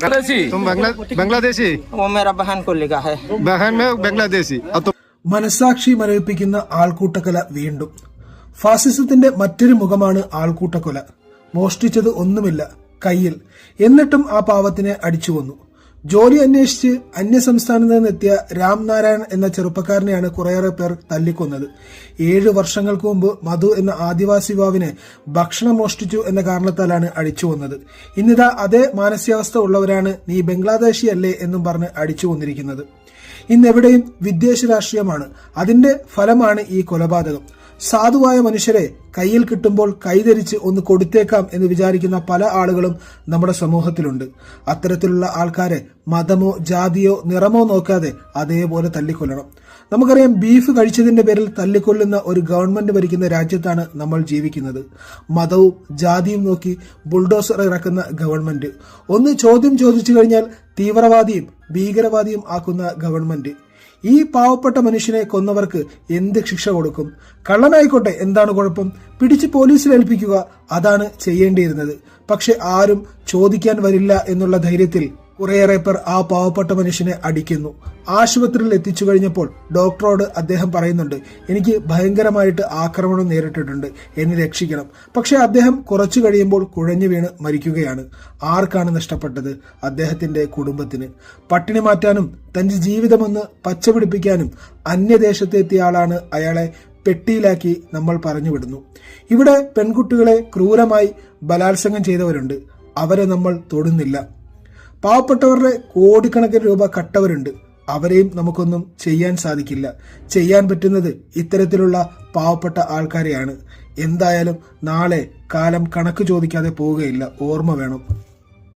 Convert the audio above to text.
बांग्लादेशी तुम बांग्ला बांग्लादेशी वो मेरा बहन को लिखा है बहन में बांग्लादेशी अब तुम മനസാക്ഷി മരവിപ്പിക്കുന്ന ആൾക്കൂട്ടക്കൊല വീണ്ടും ഫാസിസത്തിന്റെ മറ്റൊരു മുഖമാണ് ആൾക്കൂട്ടക്കൊല മോഷ്ടിച്ചത് ഒന്നുമില്ല കയ്യിൽ എന്നിട്ടും ആ പാവത്തിനെ അടിച്ചു കൊന്നു ജോലി അന്വേഷിച്ച് അന്യസംസ്ഥാനത്ത് നിന്നെത്തിയ രാംനാരായൺ എന്ന ചെറുപ്പക്കാരനെയാണ് കുറേയേറെ പേർ തല്ലിക്കൊന്നത്. ഏഴ് വർഷങ്ങൾക്ക് മുമ്പ് മധു എന്ന ആദിവാസി യുവാവിനെ ഭക്ഷണം മോഷ്ടിച്ചു എന്ന കാരണത്താലാണ് അടിച്ചു വന്നത് ഇന്നിതാ അതേ മാനസികാവസ്ഥ ഉള്ളവരാണ് നീ ബംഗ്ലാദേശി അല്ലേ എന്നും പറഞ്ഞ് അടിച്ചു കൊന്നിരിക്കുന്നത്. ഇന്നെവിടെയും വിദ്വേഷ രാഷ്ട്രീയമാണ്. അതിന്റെ ഫലമാണ് ഈ കൊലപാതകം. സാധുവായ മനുഷ്യരെ കയ്യിൽ കിട്ടുമ്പോൾ കൈതരിച്ച് ഒന്ന് കൊടുത്തേക്കാം എന്ന് വിചാരിക്കുന്ന പല ആളുകളും നമ്മുടെ സമൂഹത്തിലുണ്ട്. അത്തരത്തിലുള്ള ആൾക്കാരെ മതമോ ജാതിയോ നിറമോ നോക്കാതെ അതേപോലെ തല്ലിക്കൊല്ലണം. നമുക്കറിയാം ബീഫ് കഴിച്ചതിന്റെ പേരിൽ തല്ലിക്കൊല്ലുന്ന ഒരു ഗവൺമെന്റ് ഭരിക്കുന്ന രാജ്യത്താണ് നമ്മൾ ജീവിക്കുന്നത്. മതവും ജാതിയും നോക്കി ബുൾഡോസർ ഇറക്കുന്ന ഗവൺമെന്റ്. ഒന്ന് ചോദ്യം ചോദിച്ചു കഴിഞ്ഞാൽ തീവ്രവാദിയും ഭീകരവാദിയും ആക്കുന്ന ഗവൺമെന്റ്. ഈ പാവപ്പെട്ട മനുഷ്യനെ കൊന്നവർക്ക് എന്ത് ശിക്ഷ കൊടുക്കും? കള്ളനായിക്കോട്ടെ എന്താണ് കുഴപ്പം? പിടിച്ച് പോലീസിൽ ഏൽപ്പിക്കുക അതാണ് ചെയ്യേണ്ടിയിരുന്നത്. പക്ഷെ ആരും ചോദിക്കാൻ വരില്ല എന്നുള്ള ധൈര്യത്തിൽ കുറേയേറെ പേർ ആ പാവപ്പെട്ട മനുഷ്യനെ അടിക്കുന്നു. ആശുപത്രിയിൽ എത്തിച്ചു കഴിഞ്ഞപ്പോൾ ഡോക്ടറോട് അദ്ദേഹം പറയുന്നുണ്ട് എനിക്ക് ഭയങ്കരമായിട്ട് ആക്രമണം നേരിട്ടിട്ടുണ്ട്. എന്നെ രക്ഷിക്കണം. പക്ഷേ അദ്ദേഹം കുറച്ചു കഴിയുമ്പോൾ കുഴഞ്ഞു വീണ് മരിക്കുകയാണ്. ആർക്കാണ് നഷ്ടപ്പെട്ടത്? അദ്ദേഹത്തിന്റെ കുടുംബത്തിന്. പട്ടിണി മാറ്റാനും തന്റെ ജീവിതമൊന്ന് പച്ചപിടിപ്പിക്കാനും അന്യദേശത്തെത്തിയ ആളാണ് അയാളെ പെട്ടിയിലാക്കി നമ്മൾ പറഞ്ഞുവിടുന്നു. ഇവിടെ പെൺകുട്ടികളെ ക്രൂരമായി ബലാത്സംഗം ചെയ്തവരുണ്ട്. അവരെ നമ്മൾ തൊടുന്നില്ല. പാവപ്പെട്ടവരുടെ കോടിക്കണക്കിന് രൂപ കട്ടവരുണ്ട്. അവരെയും നമുക്കൊന്നും ചെയ്യാൻ സാധിക്കില്ല. ചെയ്യാൻ പറ്റുന്നത് ഇത്തരത്തിലുള്ള പാവപ്പെട്ട ആൾക്കാരെയാണ്. എന്തായാലും നാളെ കാലം കണക്ക് ചോദിക്കാതെ പോവുകയില്ല. ഓർമ്മ വേണം.